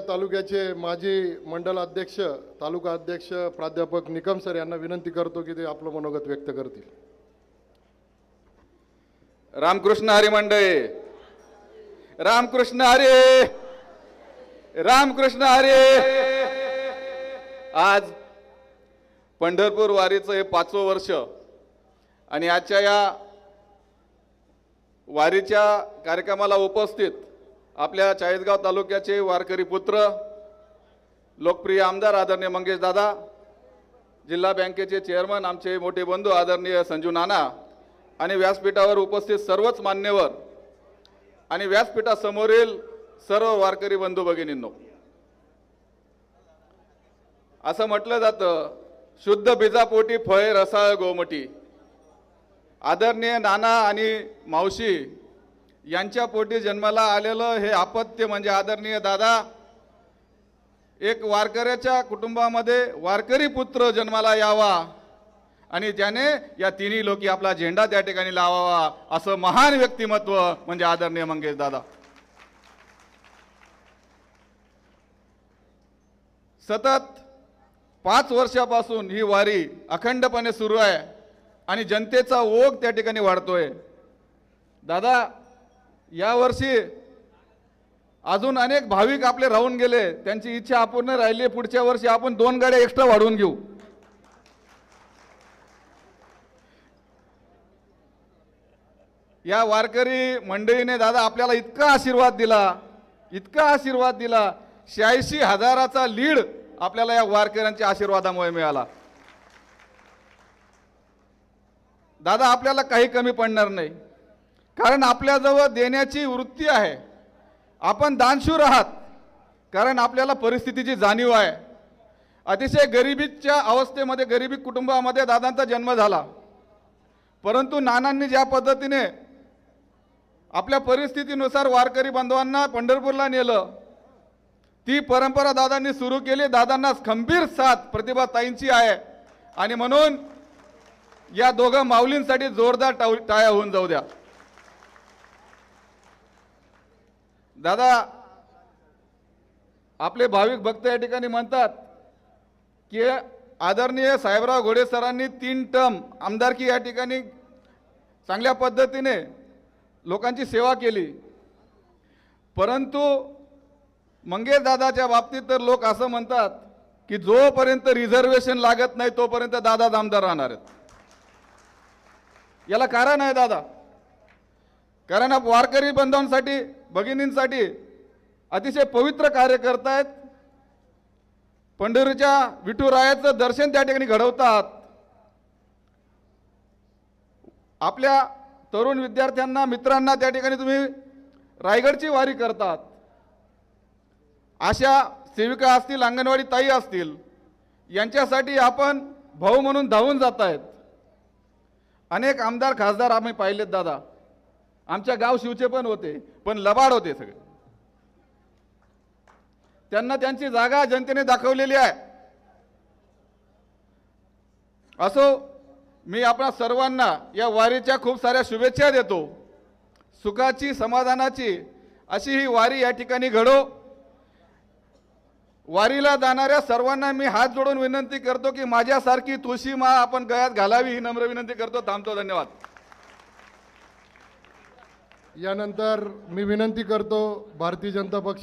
तालुक्याचे माजी मंडल अध्यक्ष तालुका अध्यक्ष प्राध्यापक निकम सर यांना विनंती करतो की ते आपलं मनोगत व्यक्त करतील. रामकृष्ण हरी मंडळी. रामकृष्ण हरे. रामकृष्ण हरे. आज पंढरपूर वारीचं हे पाचवं वर्ष आणि आजच्या या वारीच्या कार्यक्रमाला उपस्थित आपल्या चाळीसगाव तालुक्याचे वारकरी पुत्र लोकप्रिय आमदार आदरणीय मंगेश दादा जिल्हा बँकेचे चेअरमन आमचे मोठे बंधू आदरणीय संजू नाना आणि व्यासपीठावर उपस्थित सर्वच मान्यवर आणि व्यासपीठासमोरील सर्व वारकरी बंधू भगिनींनो असं म्हटलं जातं शुद्ध बिजापोटी फळे रसाळ गोमटी. आदरणीय नाना आणि मावशी यांच्या पोटी जन्माला आलेलं हे आपत्य म्हणजे आदरणीय दादा एक वारकऱ्याच्या कुटुंबामध्ये वारकरी पुत्र जन्माला यावा आणि ज्याने या तिन्ही लोकी आपला झेंडा त्या ठिकाणी लावावा असं महान व्यक्तिमत्व म्हणजे आदरणीय मंगेश दादा. सतत पाच वर्षापासून ही वारी अखंडपणे सुरू आहे आणि जनतेचा ओघ त्या ठिकाणी वाढतोय. दादा यावर्षी अजून अनेक भाविक आपले राहून गेले. त्यांची इच्छा अपूर्ण राहिली. पुढच्या वर्षी आपण दोन गाड्या एक्स्ट्रा वाढवून घेऊ. या वारकरी मंडळीने दादा आपल्याला इतका आशीर्वाद दिला. इतका आशीर्वाद दिला. शहाऐंशी हजाराचा लीड आपल्याला या वारकऱ्यांच्या आशीर्वादामुळे मिळाला. दादा आपल्याला काही कमी पडणार नाही. कारण आपल्याजवळ देण्याची वृत्ती आहे. आपण दानशूर आहात. कारण आपल्याला परिस्थितीची जाणीव आहे. अतिशय गरिबीच्या अवस्थेमध्ये गरिबी कुटुंबामध्ये दादांचा जन्म झाला. परंतु नानांनी ज्या पद्धतीने आपल्या परिस्थितीनुसार वारकरी बांधवांना पंढरपूरला नेलं ती परंपरा दादांनी सुरू केली. दादांना खंबीर साथ प्रतिभा ताईंची आहे. आणि म्हणून या दोघं माऊलींसाठी जोरदार टाव टाळ्या होऊन जाऊ द्या. दादा आपले भाविक भक्त या ठिकाणी म्हणतात की आदरणीय साहेबराव घोडे सरांनी तीन टर्म आमदारकी या ठिकाणी चांगल्या पद्धतीने लोकांची सेवा केली. परंतु मंगेश दादाच्या बाबतीत तर लोक असं म्हणतात की जोपर्यंत रिझर्वेशन लागत नाही तोपर्यंत दादा आमदार राहणार आहेत. याला कारण आहे दादा. कारण आप वारकरी बंधवांसाठी भगिनींसाठी अतिशय पवित्र कार्य करतायत. पंढरीच्या विठुरायाचं दर्शन त्या ठिकाणी घडवतात. आपल्या तरुण विद्यार्थ्यांना मित्रांना त्या ठिकाणी तुम्ही रायगडची वारी करतात. अशा सेविका असतील अंगणवाडी ताई असतील यांच्यासाठी आपण भाऊ म्हणून धावून जात आहेत अनेक आमदार खासदार आम्ही पाहिलेत दादा. आमच्या गाव शिवचे पण होते पण लबाड होते सगळे. त्यांना त्यांची जागा जनतेने दाखवलेली आहे. असो मी आपणा सर्वांना या वारीच्या खूप साऱ्या शुभेच्छा देतो. सुखाची समाधानाची अशी ही वारी या ठिकाणी घडो. वारीला जाणाऱ्या सर्वांना मी हात जोडून विनंती करतो की माझ्यासारखी तुळशी माळ आपण गळ्यात घालावी ही नम्र विनंती करतो. थांबतो धन्यवाद. यानंतर मी विनंती करतो भारतीय जनता पक्ष